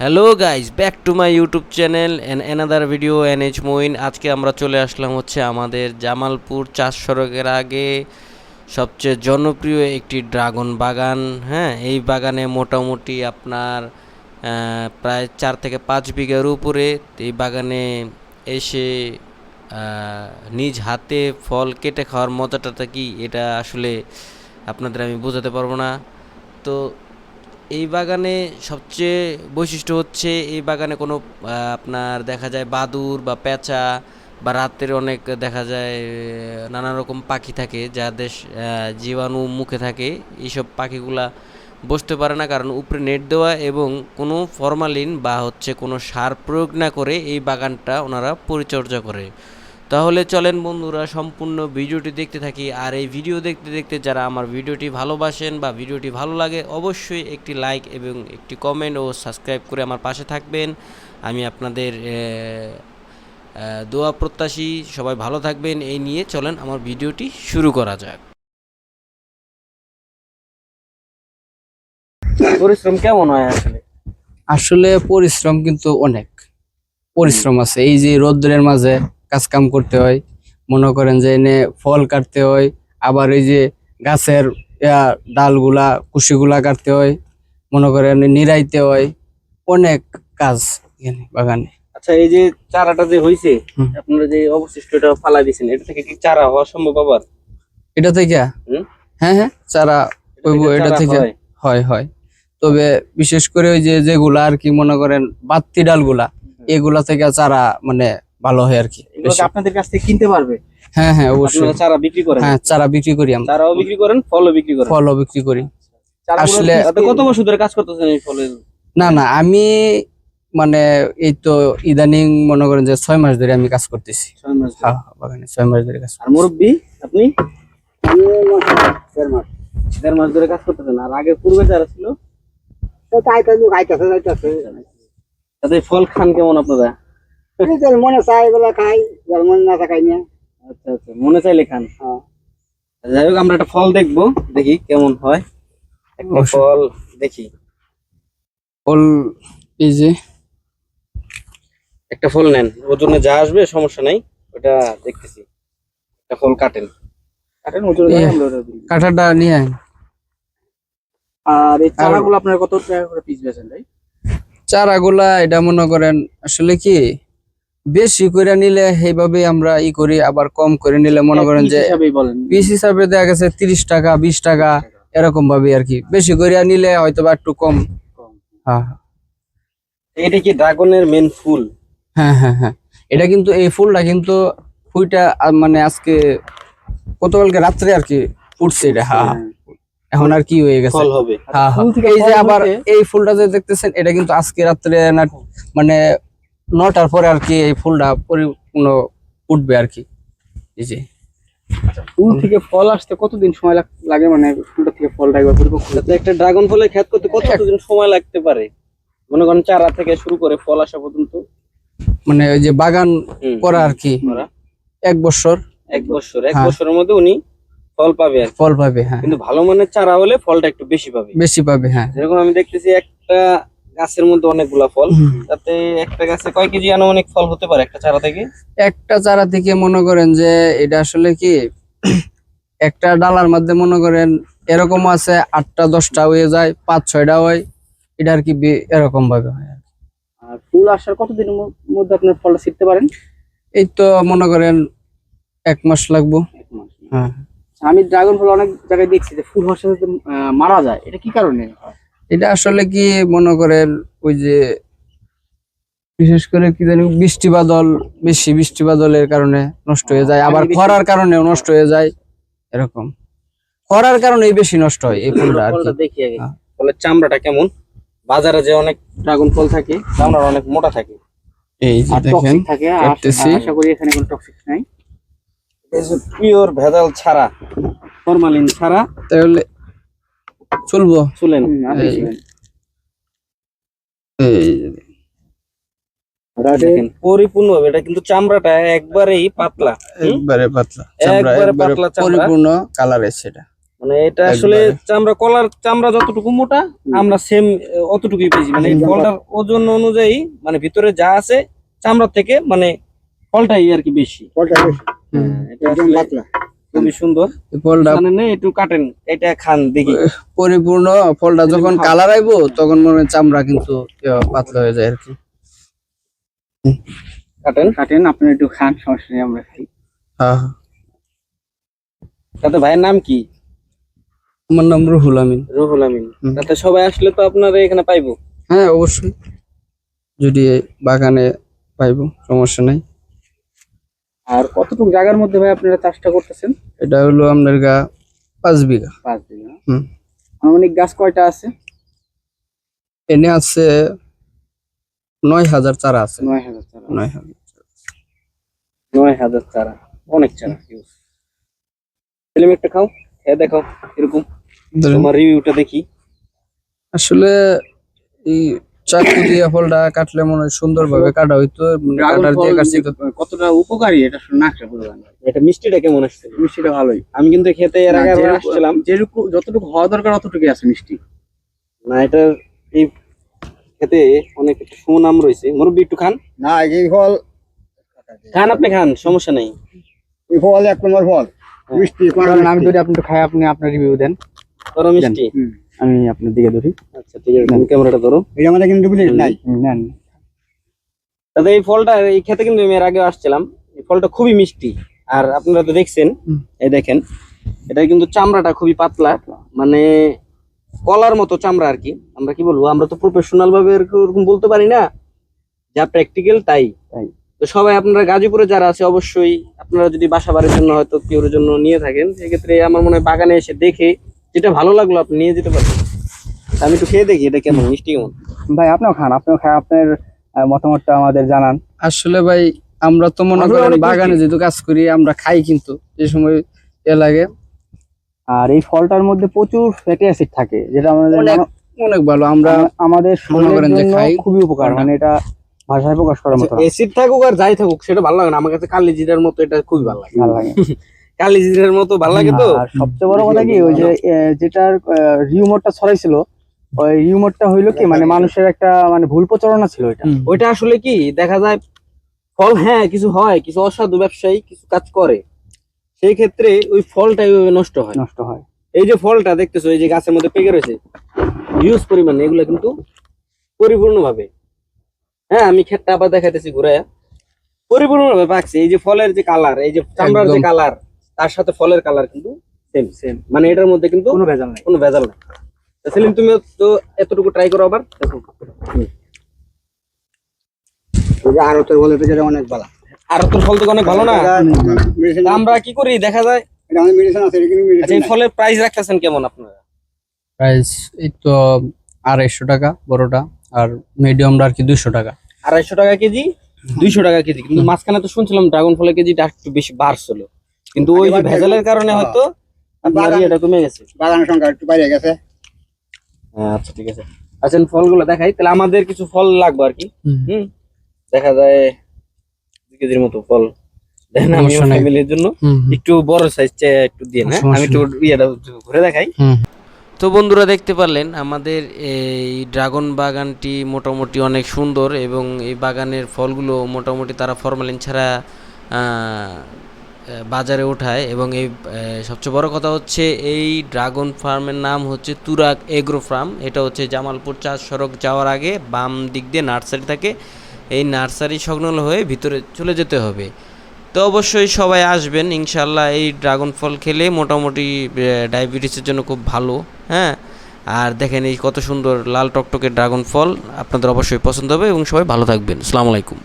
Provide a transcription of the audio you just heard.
Hello guys back to my YouTube channel and another video N H Moin আজকে আমরা চলে আসলাম হচ্ছে আমাদের জামালপুর চার সড়কের আগে। সবচেয়ে জনপ্রিয় একটি ড্রাগন বাগান। হ্যাঁ এই বাগানে মোটামুটি আপনার প্রায় চার থেকে পাঁচ বিঘার উপরে এই বাগানে এসে নিজ হাতে ফল কেটে খাওয়ার মজাটা কি, এটা আসলে আপনাদের আমি বোঝাতে পারব না। তো এই বাগানে সবচেয়ে বৈশিষ্ট্য হচ্ছে এই বাগানে কোনো আপনার দেখা যায় বাদুর বা পেঁচা বা রাতের অনেক দেখা যায় নানা রকম পাখি থাকে যাদের জীবাণু মুখে থাকে। এইসব পাখিগুলা বসতে পারে না কারণ উপরে নেট দেওয়া এবং কোনো ফরমালিন বা হচ্ছে কোনো সার প্রয়োগ না করে এই বাগানটা ওনারা পরিচর্যা করে। তাহলে চলেন বন্ধুরা সম্পূর্ণ ভিডিওটি দেখতে থাকি। আর এই ভিডিও দেখতে দেখতে যারা আমার ভিডিওটি ভালোবাসেন বা ভিডিওটি ভালো লাগে অবশ্যই একটি লাইক এবং একটি কমেন্ট ও সাবস্ক্রাইব করে আমার পাশে থাকবেন। আমি আপনাদের দোয়া প্রত্যাশী সবাই ভালো থাকবেন। এই নিয়ে চলেন আমার ভিডিওটি শুরু করা যাক। পরিশ্রম কেমন হয় আসলে? আসলে পরিশ্রম কিন্তু অনেক। পরিশ্রম আছে। এই যে রোদ্রের মাঝে কাজ কাম করতে হয়। মনে করেন যে এনে ফল কাটতে হয় আবার এই যে গাছের ডালগুলা কুশিগুলা কাটতে হয় মনে করেন নিরাইতে হয়। অনেক কাজ এখানে বাগানে। আচ্ছা এই যে চারাটা যে হয়েছে হুম। আপনারা যে অবশিষ্টটা ফালাই দিয়েছেন এটা থেকে কি চারা হওয়া সম্ভব আবার? এটা থেকে? হ্যাঁ হ্যাঁ চারা হইব এটা থেকে। হয়? হয় হয়। তবে বিশেষ করে ওই যে যেগুলা আর কি মনে করেন বাত্তি ডালগুলা এগুলা থেকে চারা মানে ভালো হয় আর কি। আপনাদের কাছ থেকে কিনতে পারবে? হ্যাঁ হ্যাঁ অবশ্যই। চারা বিক্রি করেন? হ্যাঁ চারা বিক্রি করি আমরা। চারাও বিক্রি করেন ফলও বিক্রি করেন? ফলও বিক্রি করি। আসলে- কত বছর ধরে কাজ করতেছেন এই ফলের? না না আমি মানে এই তো ইদানিং মনে করেন যে ছয় মাস ধরে আমি কাজ করতেছি। ছয় মাস ধরে। হ্যাঁ, বাগানে ছয় মাস ধরে কাজ আর মুরব্বী আপনি? দেড় মাস। ধরে কাজ করতেছেন। আর আগে পূর্বে যারা ছিল? তাদের ফল খান কেমন আপনারা? মনে চাই এগুলা খাই যার মনে না আচ্ছা আচ্ছা মনে চাইলে খান। হ্যাঁ। যাই হোক আমরা একটা ফল দেখব দেখি কেমন হয়। একটা ফল দেখি। ফল এই যে একটা ফল নেন ওজনে যা আসবে সমস্যা নাই ওটা দেখতেছি। একটা ফল কাটেন। কাটেন ওজনে দিই। নিয়ে আয়। আর এই চারাগুলো আপনার কত টাকা করে পিস বেচেন ভাই? চারাগুলা এটা মনে করেন আসলে কি বেশি করে নিলে সেইভাবে আমরা ই করি আবার কম করে নিলে মনে করেন যে পিস হিসাবে দেখা গেছে তিরিশ টাকা বিশ টাকা এরকম ভাবে আর কি। বেশি করে নিলে হয়তো বা একটু কম। হ্যাঁ। এটা কি ড্রাগনের মেন ফুল? হ্যাঁ হ্যাঁ হ্যাঁ। এটা কিন্তু এই ফুলটা কিন্তু ফুলটা মানে আজকে গতকালকে রাত্রে আর কি ফুটছে এটা। হ্যাঁ হ্যাঁ। এখন আর কি হয়ে গেছে। ফল হবে। হ্যাঁ হ্যাঁ। এই যে আবার এই ফুলটা যে দেখতেছেন এটা কিন্তু আজকে রাত্রে না মানে নটার পরে আর কি এই ফুলটা পরিপূর্ণ উঠবে আর কি। এই যে। ফুল থেকে ফল আসতে কতদিন সময় লাগে মানে ফুলটা থেকে ফলটা একবার পরিপক্ক? আচ্ছা, একটা ড্রাগন ফলের ক্ষেত করতে কতদিন সময় লাগতে পারে? মনে করেন চারা থেকে শুরু করে ফল আসা পর্যন্ত। মানে ওই যে বাগান করা আর কি। এক বছর। এক বছর। এক হ্যাঁ। বছরের মধ্যে উনি ফল পাবে আর ফল পাবে হ্যাঁ। কিন্তু ভালো মানের চারা হলে ফলটা একটু বেশি পাবে। বেশি পাবে হ্যাঁ। যেরকম আমি দেখতেছি একটা গাছের মধ্যে অনেকগুলা ফল। তাতে একটা গাছে কয় কেজি আনুমানিক ফল হতে পারে একটা চারা থেকে? একটা চারা থেকে মনে করেন যে এটা আসলে কি একটা ডালার মধ্যে মনে করেন এরকম আছে আটটা দশটা হয়ে যায় পাঁচ ছয়টা হয় এটা আর কি এরকম ভাবে হয় আর ফুল আসার কতদিনের মধ্যে আপনার ফলটা শিখতে পারেন? এই তো মনে করেন এক মাস লাগবো। এক মাস। হ্যাঁ। আমি ড্রাগন ফল অনেক জায়গায় দেখছি যে ফুল হওয়ার সাথে, মারা যায়। এটা কি কারণে এটা আসলে কি মনে করেন ওই যে বিশেষ করে কি জানি বৃষ্টি বাদল বেশি বৃষ্টি বাদলের কারণে নষ্ট হয়ে যায় আবার খরার কারণেও নষ্ট হয়ে যায় এরকম। খরার কারণেই বেশি নষ্ট হয় এই ফুলটা আর কি। দেখি আগে। হ্যাঁ। ফলের চামড়াটা কেমন? বাজারে যে অনেক ড্রাগন ফল থাকে চামড়া অনেক মোটা থাকে। এই যে দেখেন থাকে আর আশা করি এখানে কোনো টক্সিক নাই। পিওর ভেজাল ছাড়া ফরমালিন ছাড়া তাহলে চলবো। চুলেন। এটা কিন্তু চামড়াটা একবারেই পাতলা একবারে পাতলা। একবারে একবারে পাতলা পরিপূর্ণ কালার এসে মানে এটা আসলে চামড়া কলার চামড়া যতটুকু মোটা আমরা সেম অতটুকুই পেয়েছি। মানে ফলটার ওজন অনুযায়ী মানে ভিতরে যা আছে চামড়ার থেকে মানে ফলটাই আর কি বেশি। ফলটা বেশি। এটা আসলে খুবই সুন্দর। ফলটা মানে নেই একটু কাটেন। এটা খান দেখি। পরিপূর্ণ ফলটা যখন কালার আইবো তখন মনে হয় চামড়া কিন্তু পাতলা হয়ে যায় আর কি। কাটেন। কাটেন আপনি একটু খান সমস্যা নেই আমরা খাই। হ্যাঁ। তাতে ভাইয়ের নাম কি? আমার নাম রুহুল আমিন। রুহুল আমিন। তাতে সবাই আসলে তো আপনারা এখানে পাইবো। হ্যাঁ অবশ্যই। যদি বাগানে পাইবো সমস্যা নাই। আর কতটুকু জায়গার মধ্যে ভাই আপনারা চাষটা করতেছেন? এটা হলো আপনার গা পাঁচ বিঘা। পাঁচ বিঘা। হুম। আনুমানিক গাছ কয়টা আছে? এনে আছে নয় হাজার চারা আছে। নয় হাজার চারা নয় হাজার নয় হাজার চারা। অনেক চারা একটা খাও দেখাও এরকম। ধরেন, তোমার রিভিউটা দেখি। আসলে এই চাকু দিয়ে ফলটা কাটলে মনে হয় সুন্দর ভাবে কাটা হইতো মানে কাটার দিয়ে কাটছি তো। কতটা উপকারী এটা শুনে না খেলে বুঝবেন এটা মিষ্টিটা কেমন আসছে? মিষ্টিটা ভালোই। আমি কিন্তু খেতে এর আগে আসছিলাম। যেটুকু যতটুকু হওয়া দরকার অতটুকুই আছে মিষ্টি। না এটা এই খেতে অনেক একটু সুনাম রয়েছে। মুরব্বী একটু খান। না এই ফল খান আপনি খান সমস্যা নেই। এই ফল এক নম্বর ফল। মিষ্টি কড়া কারণ আমি মিষ্টি। আপনি একটু খাই আপনি আপনার রিভিউ দেন। মিষ্টি। আমি আপনার দিকে ধরি। আচ্ছা ঠিক আছে ক্যামেরাটা ধরো। এটা আমাদের কিন্তু বুঝিস নাই। নেন। দাদা এই ফলটা এই খেতে কিন্তু আমি এর আগে আসছিলাম। এই ফলটা খুবই মিষ্টি। আর আপনারা তো দেখছেন এই দেখেন এটা কিন্তু চামড়াটা খুবই পাতলা। মানে কলার মতো চামড়া আর কি। আমরা কি বলব আমরা তো প্রফেশনাল ভাবে এরকম বলতে পারি না। যা প্র্যাকটিক্যাল তাই। তাই। তো সবাই আপনারা গাজীপুরে যারা আছে অবশ্যই আপনারা যদি বাসা বাড়ির জন্য হয়তো কেউর জন্য নিয়ে থাকেন সেক্ষেত্রে আমার মনে হয় বাগানে এসে দেখে যেটা ভালো লাগল আপনি নিয়ে যেতে পারবেন। আমি একটু খেয়ে দেখি এটা কেমন মিষ্টি কেমন। ভাই আপনিও খান আপনিও খান আপনার মতামতটা আমাদের জানান। আসলে ভাই আমরা তো মনে করেন বাগানে যেহেতু কাজ করি আমরা খাই কিন্তু যে সময় এ লাগে। আর এই ফলটার মধ্যে প্রচুর ফ্যাটি অ্যাসিড থাকে যেটা আমাদের অনেক ভালো আমরা আমাদের মনে করেন শরীরের যে জন্য খাই। খুবই উপকার মানে এটা ভাষায় প্রকাশ করার মতো না। এসিড থাকুক আর যাই থাকুক সেটা ভালো লাগে না। আমার কাছে কালি জিরার মতো এটা খুবই ভালো লাগে। ভালো লাগে। কালি জিরার মতো ভালো লাগে তো? আর সবচেয়ে বড় কথা কি ওই যে যেটার রিউমারটা ছড়াইছিল ওই রিউমারটা হইল কি মানে মানুষের একটা মানে ভুল প্রচারণা ছিল এটা হুম, ওইটা আসলে কি দেখা যায় ফল হ্যাঁ কিছু হয় কিছু অসাধু ব্যবসায়ী কিছু কাজ করে সেই ক্ষেত্রে ওই ফলটাই ওইভাবে নষ্ট হয়। নষ্ট হয়। এই যে ফলটা দেখতেছো এই যে গাছের মধ্যে পেকে রয়েছে হিউজ পরিমাণে এগুলো কিন্তু পরিপূর্ণভাবে হ্যাঁ আমি ক্ষেতটা আবার দেখাইতেছি ঘুরাইয়া পরিপূর্ণভাবে পাকছে। এই যে ফলের যে কালার এই যে চামড়ার যে কালার তার সাথে ফলের কালার কিন্তু সেম সেম মানে এটার মধ্যে কিন্তু কোনো ভেজাল নাই। কোনো ভেজাল নাই। সেলিম তুমি তো এতটুকু ট্রাই করো আবার। যে আরতের ফল এটা অনেক ভালো আর তোর ফল তো অনেক ভালো না। আমরা কি করি দেখা যায়? এটা আমাদের মেডিসিন আছে এটা কিন্তু আচ্ছা মেডিসিন এই ফলের প্রাইস রাখতেছেন কেমন আপনারা? প্রাইস এই তো আড়াইশো টাকা বড়টা আর মিডিয়ামটা আর কি দুইশো টাকা। আড়াইশো টাকা কেজি? দুইশো টাকা কেজি। কিন্তু মাঝখানে তো শুনছিলাম ড্রাগন ফলের কেজিটা একটু বেশি বাড়ছিল। কিন্তু ওই যে ভেজালের কারণে হয়তো আপনার ইয়েটা কমে গেছে। বাগানের সংখ্যা একটু বাইরে গেছে। হ্যাঁ, আচ্ছা ঠিক আছে। আচ্ছা ফলগুলো দেখাই। তাহলে আমাদের কিছু ফল লাগবে আর কি। হুম। দেখা যায় দুই কেজির মতো ফল দেখেন আমি ফ্যামিলির জন্য। একটু বড় সাইজ একটু দিয়ে হ্যাঁ? সমস্যা আমি একটু ইয়েটা ঘুরে দেখাই। হুম। তো বন্ধুরা দেখতে পারলেন আমাদের এই ড্রাগন বাগানটি মোটামুটি অনেক সুন্দর এবং এই বাগানের ফলগুলো মোটামুটি তারা ফরমালিন ছাড়া আহ, বাজারে ওঠায় এবং এই সবচেয়ে বড় কথা হচ্ছে এই ড্রাগন ফার্মের নাম হচ্ছে তুরাগ এগ্রো ফার্ম। এটা হচ্ছে জামালপুর চার সড়ক যাওয়ার আগে বাম দিক দিয়ে নার্সারি থাকে। এই নার্সারি সংলগ্ন হয়ে ভিতরে চলে যেতে হবে। তো অবশ্যই সবাই আসবেন ইনশাল্লাহ এই ড্রাগন ফল খেলে মোটামুটি ডায়াবেটিসের জন্য খুব ভালো হ্যাঁ? আর দেখেন এই কত সুন্দর লাল টকটকে ড্রাগন ফল, আপনাদের অবশ্যই পছন্দ হবে এবং সবাই ভালো থাকবেন। আসসালামু আলাইকুম।